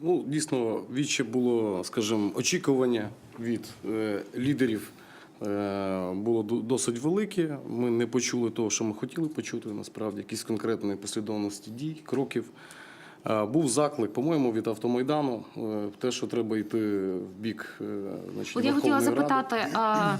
Ну, дійсно, відче було, скажімо, очікування від е, лідерів е, було досить велике. Ми не почули того, що ми хотіли почути, насправді, якісь конкретні послідовності дій, кроків. Е, був заклик, по-моєму, від автомайдану, е, те, що треба йти в бік е, значить, От я хотіла Ради. запитати. А...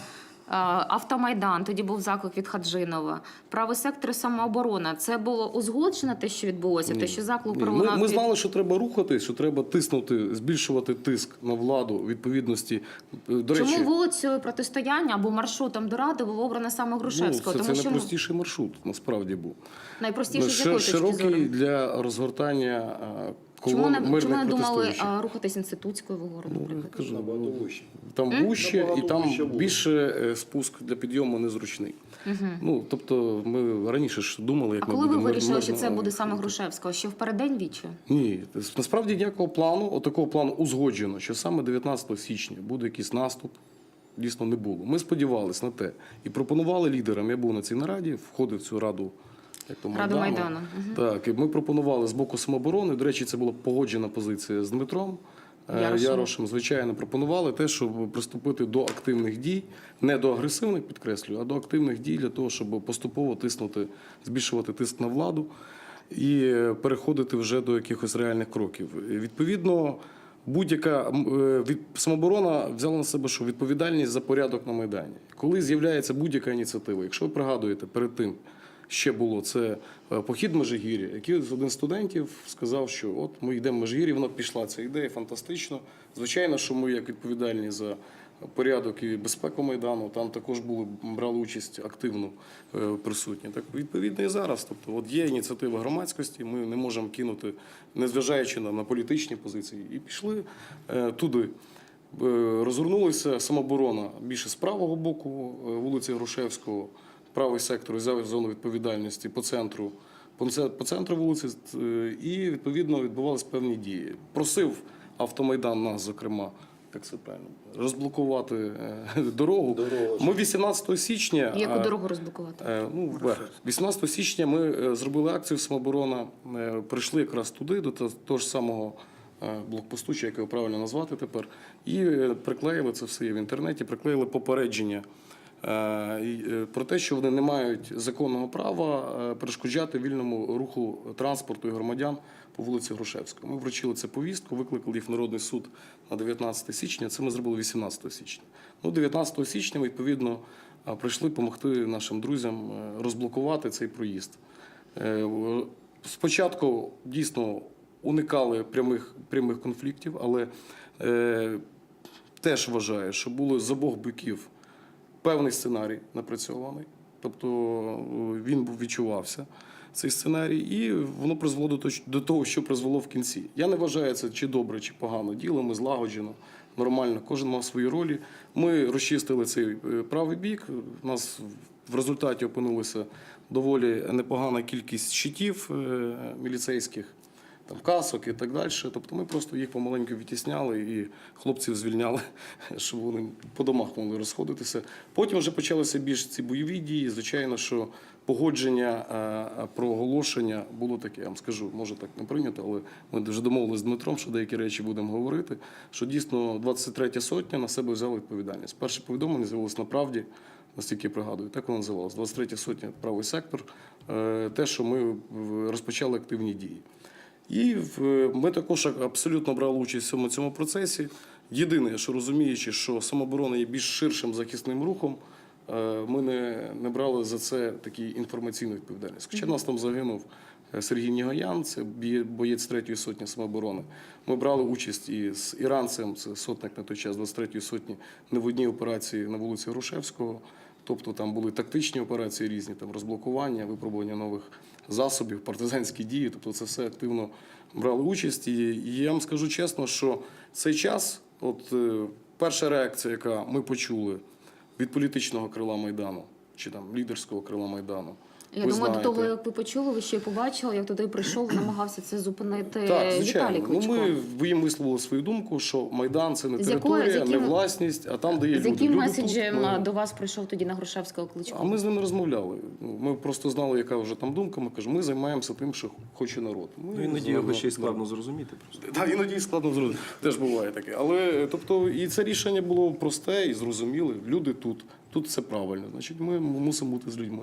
а, Автомайдан, тоді був заклик від Хаджинова. Правий сектор і самооборона. Це було узгоджено те, що відбулося, те, що заклик Ні, пролунав. Ми, ми знали, що треба рухатись, що треба тиснути, збільшувати тиск на владу відповідності. Е, До речі, Чому вулицею протистояння або маршрутом до ради було обрано саме ну, Грушевського? це, Тому це що найпростіший маршрут, насправді був. найпростіше з якої точки зору? широкий для розгортання е, Чому не, чому не думали а, рухатись інститутською вгору, Ну, наприклад? кажу, Набагато ну, вище. Там вуще, і Набагато там вище більше е, спуск для підйому незручний. Ну, тобто, ми раніше ж думали, як А ми коли ви будемо вирішили, що це буде саме Грушевського? Ще в переддень вічі? Ні, насправді ніякого плану, отакого плану узгоджено, що саме 19 січня буде якийсь наступ. Дійсно не було. Ми сподівалися на те і пропонували лідерам. Я був на цій нараді, входив в цю раду. Як то, Раду Майдану. Так, і ми пропонували з боку самооборони. До речі, це була погоджена позиція з Дмитром е, Ярошем. Ярошем. Звичайно, пропонували те, щоб приступити до активних дій, не до агресивних, підкреслюю, а до активних дій для того, щоб поступово тиснути, збільшувати тиск на владу і переходити вже до якихось реальних кроків. І, Відповідно, будь-яка е, від самооборона взяла на себе що відповідальність за порядок на майдані. Коли з'являється будь-яка ініціатива, якщо ви пригадуєте перед тим. Ще було це е, похід Межигір'я, який один з студентів сказав, що от ми йдемо в Межигір'я, воно пішла ця ідея фантастично. Звичайно, що ми, як відповідальні за порядок і безпеку майдану, там також були брали участь активно е, присутні. Так відповідно і зараз. Тобто, от є ініціатива громадськості, ми не можемо кинути, незважаючи на, на політичні позиції, і пішли е, туди. Розгорнулася самооборона більше з правого боку вулиці Грушевського, правий сектор взяв зону відповідальності по центру, по центру вулиці, е, і відповідно відбувалися певні дії. Просив автомайдан нас, зокрема, як це правильно, розблокувати е, дорогу. Дорогу. Ми 18 січня. Яку дорогу розблокувати? Е, Ну, 18 січня ми е, зробили акцію самооборона. е, Прийшли якраз туди, до того ж самого е, блокпосту, чи як його правильно назвати тепер, і е, приклеїли це все є в інтернеті, приклеїли попередження. Е, е, Про те, що вони не мають законного права е, перешкоджати вільному руху транспорту і громадян по вулиці Грушевського. Ми вручили це повістку, викликали їх в Народний суд на 19 січня. Це ми зробили 18 січня. Ну, 19 січня, відповідно, прийшли допомогти нашим друзям розблокувати цей проїзд. Спочатку дійсно уникали прямих, прямих конфліктів, але е, теж вважаю, що було з обох боків певний сценарій напрацьований. Тобто е, він відчувався, цей сценарій, і воно призвело до того, що- призвело в кінці. Я не вважаю це чи добре, чи погано. Діло ми злагоджено, нормально. Кожен мав свої ролі. Ми розчистили цей е, правий бік. У нас в результаті опинилася доволі непогана кількість щитів е, міліцейських там касок і так далі. Тобто ми просто їх помаленьку відтісняли і хлопців звільняли, щоб вони по домах могли розходитися. Потім вже почалися більш ці бойові дії. Звичайно, що погодження е, про оголошення було таке. Я вам скажу, може так не прийнято, але ми вже домовилися з Дмитром, що деякі речі будемо говорити. Що дійсно 23 сотня на себе взяла відповідальність. Перше повідомлення з'явилось на правді. Настільки я пригадую, так воно називалось. 23 сотня правий сектор. Е, Те, що ми розпочали активні дії. І ми також абсолютно брали участь в цьому, процесі. Єдине, що розуміючи, що самооборона є більш ширшим захисним рухом, е, ми не, не брали за це такі інформаційну відповідальність. Хоча нас там загинув е, Сергій Нігоян, це боєць третьої сотні самооборони. Ми брали участь і з іранцем, це сотник на той час 23-ї сотні, не в одній операції на вулиці Грушевського. Тобто там були тактичні операції різні, там розблокування, випробування нових засобів, партизанські дії. Тобто це все активно брали участь. І, я вам скажу чесно, що цей час, от е, перша реакція, яка ми почули від політичного крила Майдану чи там лідерського крила Майдану, Я ви думаю, до того, як ви почули, ви ще й побачили, як туди прийшов, намагався це зупинити Так, Віталій звичайно. Ну, ми ви їм висловили свою думку, що Майдан це не З якою- територія, з яким- не власність, а там, де є З яким люди меседжем тут, ми- до вас прийшов тоді на Грушевського Кличко? А ми з ними розмовляли. Ну, Ми просто знали, яка вже там думка. Ми кажемо, ми займаємося тим, що хоче народ. Ми Ну, іноді його ще й да. складно зрозуміти просто. Так, іноді складно зрозуміти. Теж буває таке. Але тобто, і це рішення було просте і зрозуміле. Люди тут, тут все правильно. Значить, ми мусимо бути з людьми.